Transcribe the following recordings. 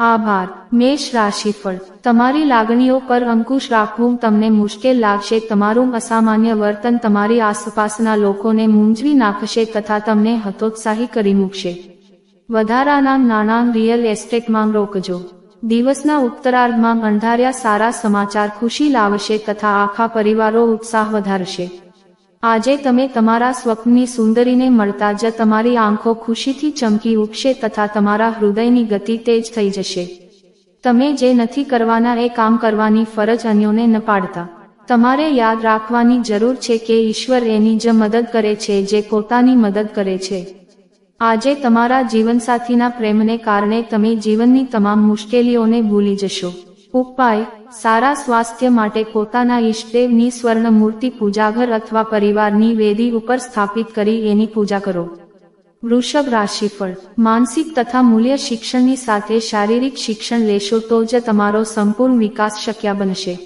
આભાર. મેષ રાશિફળ. તમારી લાગણીઓ પર અંકુશ રાખવું તમને મુશ્કેલ લાગશે. તમારું અસામાન્ય વર્તન તમારી આસપાસના લોકોને મૂંઝવી નાખશે તથા તમને હતોત્સાહી કરી મૂકશે. વધારાના નાણાં રિયલ એસ્ટેટમાં રોકજો. દિવસના ઉત્તરાર્ધમાં અંધાર્યા સારા સમાચાર ખુશી લાવશે તથા આખા પરિવારો ઉત્સાહ વધારશે. આજે તમે તમારા સ્વપ્નની સુંદરીને મળતા જ તમારી આંખો ખુશીથી ચમકી ઉઠશે તથા તમારા હૃદયની ગતિ તેજ થઈ જશે. તમે જે નથી કરવાના એ કામ કરવાની ફરજ અન્યોને ન પાડતા. તમારે યાદ રાખવાની જરૂર છે કે ઈશ્વર એની જ મદદ કરે છે, જે પોતાની મદદ કરે છે. આજે તમારા જીવનસાથીના પ્રેમને કારણે તમે જીવનની તમામ મુશ્કેલીઓને ભૂલી જશો. ઉપાય સારા સ્વાસ્થ્ય માટે પોતાના ઈષ્ટદેવની સ્વર્ણ મૂર્તિ પૂજાઘર અથવા પરિવારની વેદી ઉપર સ્થાપિત કરી એની પૂજા કરો. વૃષભ રાશિફળ. માનસિક તથા મૂલ્ય શિક્ષણની સાથે શારીરિક શિક્ષણ લેશો તો જ તમારો સંપૂર્ણ વિકાસ શક્ય બનશે.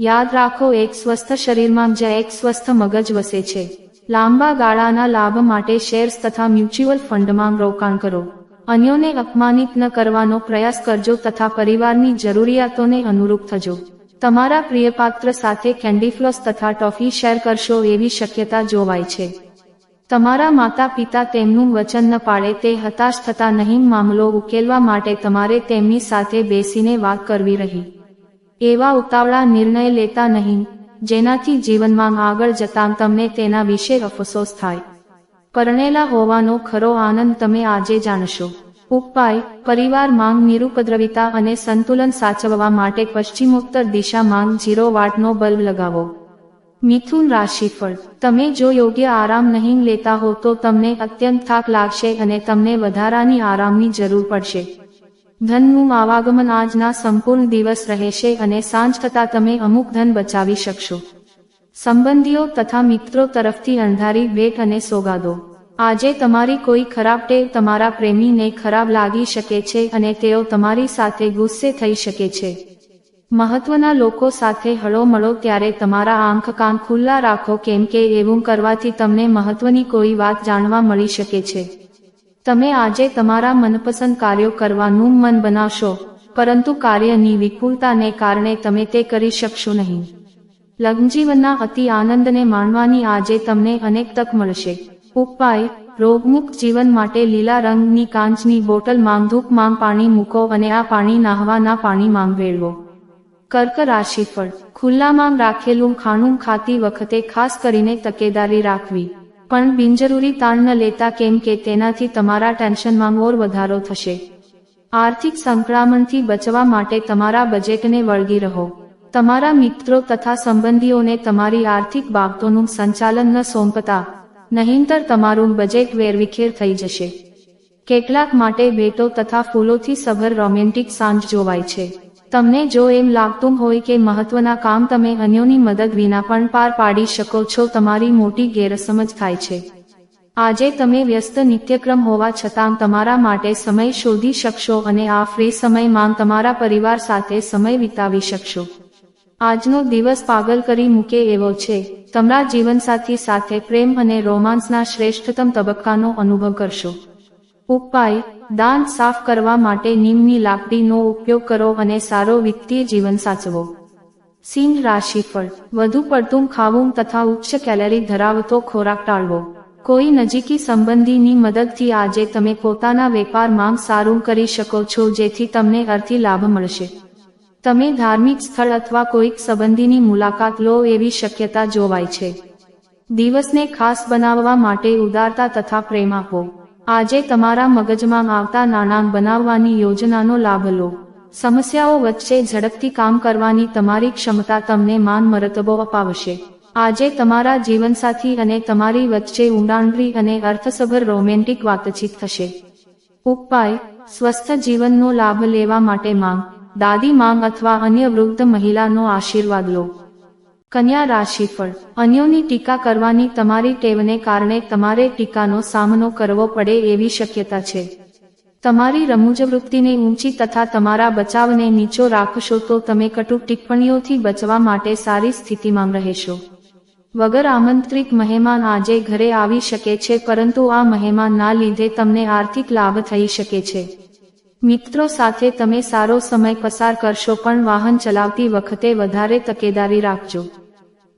યાદ રાખો એક સ્વસ્થ શરીરમાં જ એક સ્વસ્થ મગજ વસે છે. લાંબા ગાળાના લાભ માટે શેર્સ તથા મ્યુચ્યુઅલ ફંડમાં રોકાણ કરો. અન્યોને અપમાનિત ન કરવાનો પ્રયાસ કરજો તથા પરિવારની જરૂરિયાતોને અનુરૂપ થજો. તમારા પ્રિયપાત્ર સાથે કેન્ડીફ્લોસ તથા ટોફી શેર કરશો એવી શક્યતા જોવાય છે. તમારા માતા પિતા તેમનું વચન ન પાડે તે હતાશ થતા નહીં મામલો ઉકેલવા માટે તમારે તેમની સાથે બેસીને વાત કરવી રહી. એવા ઉતાવળા નિર્ણય લેતા નહીં, જેનાથી જીવનમાં આગળ જતાં તમને તેના વિશે અફસોસ થાય. પરણેલા હોવાનો ખરો આનંદ તમે આજે જાણશો. ઉપાય, પરિવાર માંગ નિરુપદ્રવિતા અને સંતુલન સાચવવા માટે પશ્ચિમોત્તર દિશા માંગ જીરો વાટનો બલ્બ લગાવો. મિથુન રાશિફળ, તમે જો યોગ્ય આરામ નહીં લેતા હો તો તમને અત્યંત થાક લાગશે અને તમને વધારાની આરામની જરૂર પડશે. ધનનું આવાગમન આજના સંપૂર્ણ દિવસ રહેશે અને સાંજ થતાં તમે અમુક ધન બચાવી શકશો. સંબંધીઓ તથા મિત્રો તરફથી અંધારી ભેટ અને સોગાદો. આજે તમારી કોઈ ખરાબ ટેવ તમારા પ્રેમીને ખરાબ લાગી શકે છે અને તેઓ તમારી સાથે ગુસ્સે થઈ શકે છે. મહત્વના લોકો સાથે હળોમળો ત્યારે તમારા આંખ કાન ખુલ્લા રાખો કેમ કે એવું કરવાથી તમને મહત્વની કોઈ વાત જાણવા મળી શકે છે. તમે આજે તમારા મનપસંદ કાર્યો કરવાનું મન બનાવશો, પરંતુ કાર્યની વિપુલતાને કારણે તમે તે કરી શકશો નહીં. લગ્નજીવનના અતિ આનંદને માણવાની આજે તમને અનેક તક મળશે. ઉપાય, રોગમુક્ત જીવન માટે લીલા રંગની કાંચની બોટલમાં ધૂપમાં પાણી મૂકો અને આ પાણી નાહવાના પાણી માંગ વેળવો. કર્ક રાશિફળ. ખુલ્લામાં રાખેલું ખાણું ખાતી વખતે ખાસ કરીને તકેદારી રાખવી. પણ બિનજરૂરી તાણ ન લેતા કેમ કે તેનાથી તમારા ટેન્શનમાં ઓર વધારો થશે. આર્થિક સંકળામણથી બચવા માટે તમારા બજેટને વળગી રહો. તમારા મિત્રો તથા સંબંધીઓને તમારી આર્થિક બાબતોનું સંચાલન ન સોંપતા, નહીંતર તમારું બજેટ વેરવિખેર થઈ જશે. કેટલાક માટે ભેટો તથા ફૂલોથી સભર રોમેન્ટિક સાંજ જોવાય છે. તમને જો એમ લાગતું હોય કે મહત્વના કામ તમે અન્યોની મદદ વિના પણ પાર પાડી શકો છો, તમારી મોટી ગેરસમજ થાય છે. આજે તમે વ્યસ્ત નિત્યક્રમ હોવા છતાં તમારા માટે સમય શોધી શકશો અને આ ફ્રી સમયમાં તમારા પરિવાર સાથે સમય વિતાવી શકશો. આજનો દિવસ પાગલ કરી મૂકે એવો છે. તમારા જીવનસાથી સાથે પ્રેમ અને રોમાન્સના શ્રેષ્ઠતમ તબક્કાનો અનુભવ કરશો. ઉપાય દાંત સાફ કરવા માટે નીમની લાકડીનો ઉપયોગ કરો અને સારો વિત્તીય જીવન સાચવો. સિંહ રાશિફળ વધુ પડતું ખાવું તથા ઉચ્ચ કેલરી ધરાવતો ખોરાક ટાળવો. કોઈ નજીકી સંબંધીની મદદથી આજે તમે પોતાના વેપારમાં સારું કરી શકો છો જેથી તમને અર્થી લાભ મળશે. તમે ધાર્મિક સ્થળ અથવા કોઈક સંબંધીની મુલાકાત લો એવી શક્યતા જોવાય છે. દિવસને ખાસ બનાવવા માટે ઉદારતા તથા પ્રેમ આપો. આજે તમારા મગજમાં આવતા નાણાં બનાવવાની યોજનાનો લાભ લો. સમસ્યાઓ વચ્ચે ઝડપથી કામ કરવાની તમારી ક્ષમતા તમને માન મરતબો અપાવશે. આજે તમારા જીવનસાથી અને તમારી વચ્ચે ઊંડાણરી અને અર્થસભર રોમેન્ટિક વાતચીત થશે. ઉપાય, સ્વસ્થ જીવનનો લાભ લેવા માટે માંગ. દાદી માંગ અથવા અન્ય વૃદ્ધ મહિલાનો આશીર્વાદ લો. કન્યા રાશિફળ. અન્યોની ટીકા કરવાની તમારી ટેવને કારણે તમારે ટીકાનો સામનો કરવો પડે એવી શક્યતા છે. તમારી રમૂજ વૃત્તિને ઊંચી તથા તમારા બચાવને નીચો રાખશો તો તમે કટુ ટિપ્પણીઓથી બચવા માટે સારી સ્થિતિમાં રહેશો. વગર આમંત્રિત મહેમાન આજે ઘરે આવી શકે છે, પરંતુ આ મહેમાનના લીધે તમને આર્થિક લાભ થઈ શકે છે. મિત્રો સાથે તમે સારો સમય પસાર કરશો પણ વાહન ચલાવતી વખતે વધારે તકેદારી રાખજો.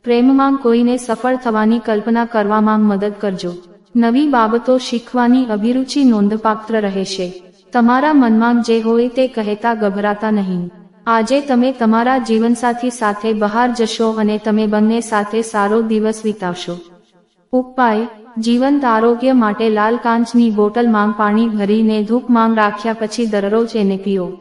પ્રેમમાં કોઈને સફળ થવાની કલ્પના કરવામાં મદદ કરજો. નવી બાબતો શીખવાની અભિરુચિ નોંધપાત્ર રહેશે. તમારા મનમાં જે હોય તે કહેતા ગભરાતા નહીં. આજે તમે તમારા જીવનસાથી સાથે બહાર જશો અને તમે બંને સાથે સારો દિવસ વિતાવશો. ઉપાય જીવંત આરોગ્ય માટે લાલ કાંચની બોટલમાં પાણી ભરીને ધૂપ માંગ રાખ્યા પછી દરરોજ એને પીઓ.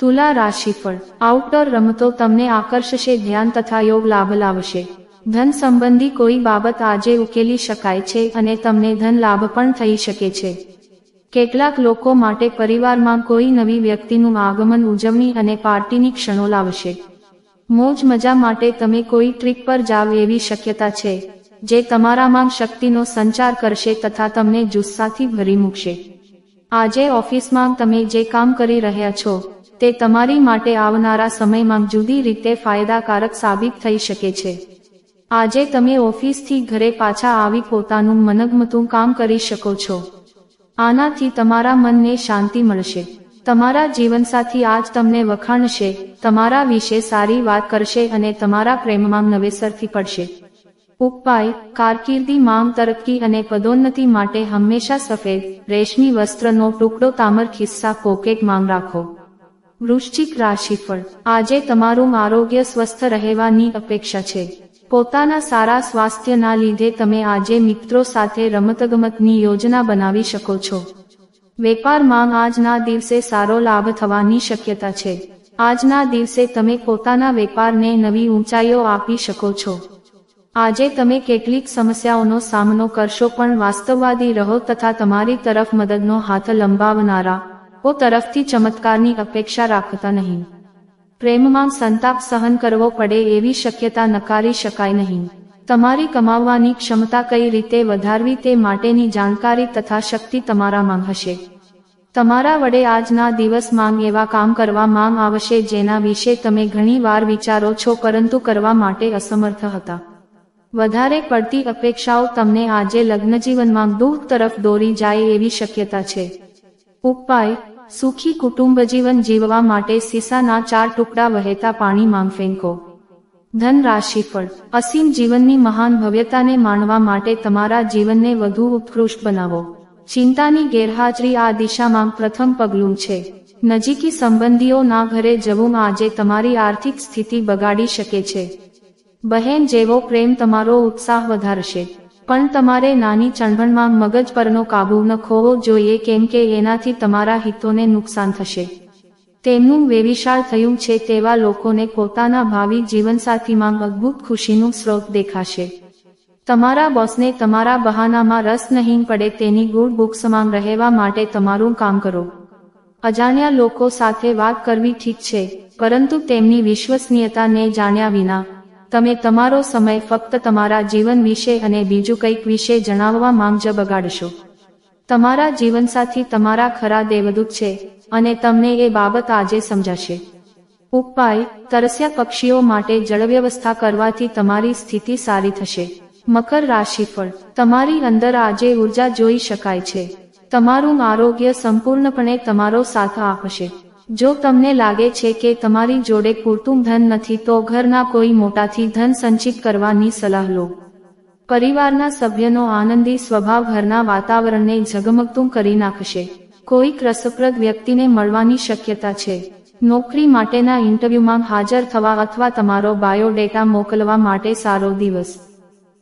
તુલા રાશિફળ આઉટડોર રમતો તમને આકર્ષશે, ધ્યાન તથા યોગ લાભ લાવશે. ધન સંબંધી કોઈ બાબત આજે ઉકેલી શકાય છે અને તમને ધન લાભ પણ થઈ શકે છે. કેટલાક લોકો માટે પરિવારમાં કોઈ નવી વ્યક્તિનું આગમન, ઉજવણી અને પાર્ટીની ક્ષણો લાવશે. મોજ મજા માટે તમે કોઈ ટ્રીપ પર જાવ એવી શક્યતા છે. જે તમારામાં શક્તિનો સંચાર કરશે તથા તમને જુસ્સાથી ભરી મૂકશે. આજે ઓફિસમાં તમે જે કામ કરી રહ્યા છો, તે તમારી માટે આવનારા સમયમાં જુદી રીતે ફાયદાકારક સાબિત થઈ શકે છે. આજે તમે ઓફિસથી ઘરે પાછા આવી પોતાનું મનગમતું કામ કરી શકો છો. આનાથી તમારા મનને શાંતિ મળશે. તમારા જીવનસાથી આજ તમને વખાણશે, તમારા વિશે સારી વાત કરશે અને તમારા પ્રેમમાં નવેસરથી પડશે. ઉપાય, કારકિર્દી, માંગ, તરક્કી અને પદોન્નતિ માટે હંમેશા સફેદ, રેશમી વસ્ત્રનો ટુકડો, તામર ખિસ્સા પોકેટ માંગ રાખો. વૃશ્ચિક રાશિફળ. આજે તમારું આરોગ્ય સ્વસ્થ રહેવાની અપેક્ષા છે. પોતાના સારા સ્વાસ્થ્યના લીધે તમે આજે મિત્રો સાથે રમતગમતની યોજના બનાવી શકો છો. વેપારમાં આજના દિવસે સારો લાભ થવાની શક્યતા છે. આજના દિવસે તમે પોતાના વેપારને નવી ઊંચાઈઓ આપી શકો છો. આજે તમે કેટલીક સમસ્યાઓનો સામનો કરશો પણ વાસ્તવવાદી રહો તથા તમારી તરફ મદદનો હાથ લંબાવનારા ઓ તરફથી ચમત્કારની અપેક્ષા રાખતા નહીં. પ્રેમમાં સંતાપ સહન કરવો પડે એવી શક્યતા નકારી શકાય નહીં. તમારી કમાવવાની ક્ષમતા કઈ રીતે વધારવી તે માટેની જાણકારી તથા શક્તિ તમારામાં હશે. તમારા વડે આજના દિવસમાં એવા કામ કરવા માંગ આવશે જેના વિશે તમે ઘણી વાર વિચારો છો પરંતુ કરવા માટે અસમર્થ હતા. વધારે પડતી અપેક્ષાઓ તમને આજે લગ્નજીવનમાં દુઃખ તરફ દોરી જાય એવી શક્યતા છે. ઉપાય, સુખી કુટુંબ જીવન જીવવા માટે સીસાના ચાર ટુકડા વહેતા પાણીમાં ફેંકો. ધન રાશિફળ અસીમ જીવનની મહાન ભવ્યતાને માણવા માટે તમારા જીવનને વધુ ઉત્કૃષ્ટ બનાવો. ચિંતાની ગેરહાજરી આ દિશામાં પ્રથમ પગલું છે. નજીકી સંબંધીઓના ઘરે જવું આજે તમારી આર્થિક સ્થિતિ બગાડી શકે છે. બહેન જેવો પ્રેમ તમારો ઉત્સાહ વધારશે. પણ તમારે નાની ચણભણમાં મગજ પરનો કાબુ ન ખોવો જોઈએ કેમ કે એનાથી તમારા હિતોને નુકસાન થશે. તેમનું વેવિશાળ થયું છે તેવા લોકોને પોતાના ભાવિ જીવનસાથીમાં મજબૂત ખુશીનું સ્રોત દેખાશે. તમારા બોસને તમારા બહાનામાં રસ નહીં પડે તેની ગુડ બુક્સમાં રહેવા માટે તમારું કામ કરો. અજાણ્યા લોકો સાથે વાત કરવી ઠીક છે, પરંતુ તેમની વિશ્વસનીયતાને જાણ્યા વિના. તમે તમારો સમય ફક્ત તમારા જીવન વિશે અને બીજું કંઈક વિશે જણાવવા માંગજ બગાડશો. તમારા જીવનસાથી તમારા ખરા દેવદૂત છે, અને તમને એ બાબત આજે સમજાશે. ઉપાય, તરસ્યા પક્ષીઓ માટે જળવ્યવસ્થા કરવાથી તમારી સ્થિતિ સારી થશે. મકર રાશિફળ, તમારી અંદર આજે ઊર્જા જોઈ શકાય છે. તમારું આરોગ્ય સંપૂર્ણપણે તમારો સાથ આપશે. જો તમને લાગે છે કે તમારી જોડે પૂરતું ધન નથી તો ઘરના કોઈ મોટાથી ધન સંચિત કરવાની સલાહ લો. પરિવારના સભ્યનો આનંદી સ્વભાવ ઘરના વાતાવરણને ઝગમગતું કરી નાખશે. કોઈક રસપ્રદ વ્યક્તિને મળવાની શક્યતા છે. નોકરી માટેના ઇન્ટરવ્યુમાં હાજર થવા અથવા તમારો બાયોડેટા મોકલવા માટે સારો દિવસ.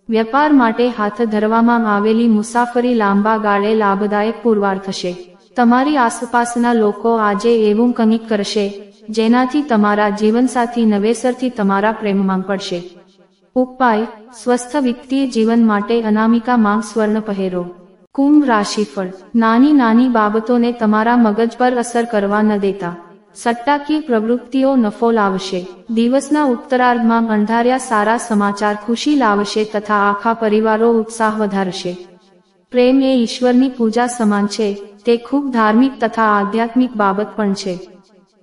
વેપાર માટે હાથ ધરવામાં આવેલી મુસાફરી લાંબા ગાળે લાભદાયક પુરવાર થશે. તમારી આસપાસના લોકો આજે એવું કંઈક કરશે, જેનાથી તમારા જીવનસાથી નવેસરથી તમારા પ્રેમમાં પડશે. ઉપાય, સ્વસ્થ વિત્તીય જીવન માટે અનામિકા માંગ સ્વર્ણ પહેરો. કુંભ રાશિફળ. નાની નાની બાબતોને તમારા મગજ પર અસર કરવા ન દેતા. સટ્ટાકીય પ્રવૃત્તિઓ નફો લાવશે. દિવસના ઉત્તરાર્ધમાં અંધાર્યા સારા સમાચાર ખુશી લાવશે તથા આખા પરિવારો ઉત્સાહ વધારશે. પ્રેમ એ ઈશ્વરની પૂજા સમાન છે. તે ખૂબ ધાર્મિક તથા આધ્યાત્મિક બાબત પણ છે.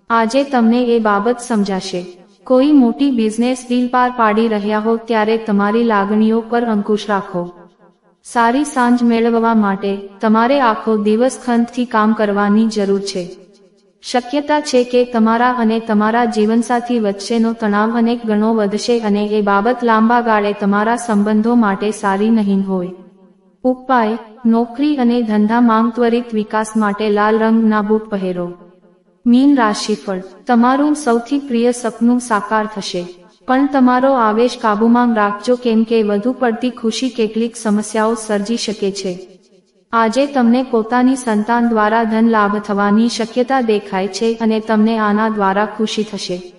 આજે તમને એ બાબત સમજાશે. કોઈ મોટી બિઝનેસ ડીલ પાર પાડી રહ્યા હો ત્યારે તમારી લાગણીઓ પર અંકુશ રાખો. સારી સાંજ મેળવવા માટે તમારે આખો દિવસ ખંતથી કામ કરવાની જરૂર છે. શક્યતા છે કે તમારા અને તમારા જીવનસાથી વચ્ચેનો તણાવ અનેક ગણો વધશે અને એ બાબત લાંબા ગાળે તમારા સંબંધો માટે સારી નહીં હોય. ઉપાય, નોકરી અને ધંધા માંગ ત્વરિત વિકાસ માટે લાલ રંગના બૂટ પહેરો. મીન રાશિફળ. તમારું સૌથી પ્રિય સપનું સાકાર થશે. પણ તમારો આવેશ કાબૂમાં રાખજો કેમ કે વધુ પડતી ખુશી કેટલીક સમસ્યાઓ સર્જી શકે છે. આજે તમને પોતાની સંતાન દ્વારા ધન લાભ થવાની શક્યતા દેખાય છે અને તમને આના દ્વારા ખુશી થશે.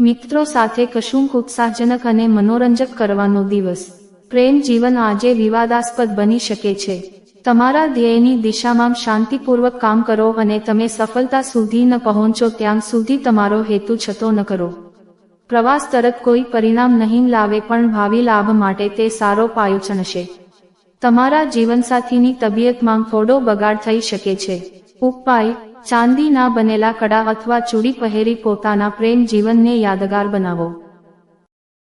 મિત્રો સાથે કશુંક ઉત્સાહજનક અને મનોરંજક કરવાનો દિવસ. પ્રેમ જીવન આજે વિવાદાસ્પદ બની શકે છે. તમારા ધ્યેયની દિશામાં શાંતિપૂર્વક કામ કરો અને તમે સફળતા સુધી ન પહોંચો ત્યાં સુધી તમારો હેતુ છતો ન કરો. પ્રવાસ તરત કોઈ પરિણામ નહીં લાવે પણ ભાવિ લાભ માટે તે સારો પાયો ચણશે. તમારા જીવનસાથીની તબિયતમાં થોડો બગાડ થઈ શકે છે. ઉપાય, ચાંદીના બનેલા કડા અથવા ચૂડી પહેરી પોતાના પ્રેમ જીવનને યાદગાર બનાવો.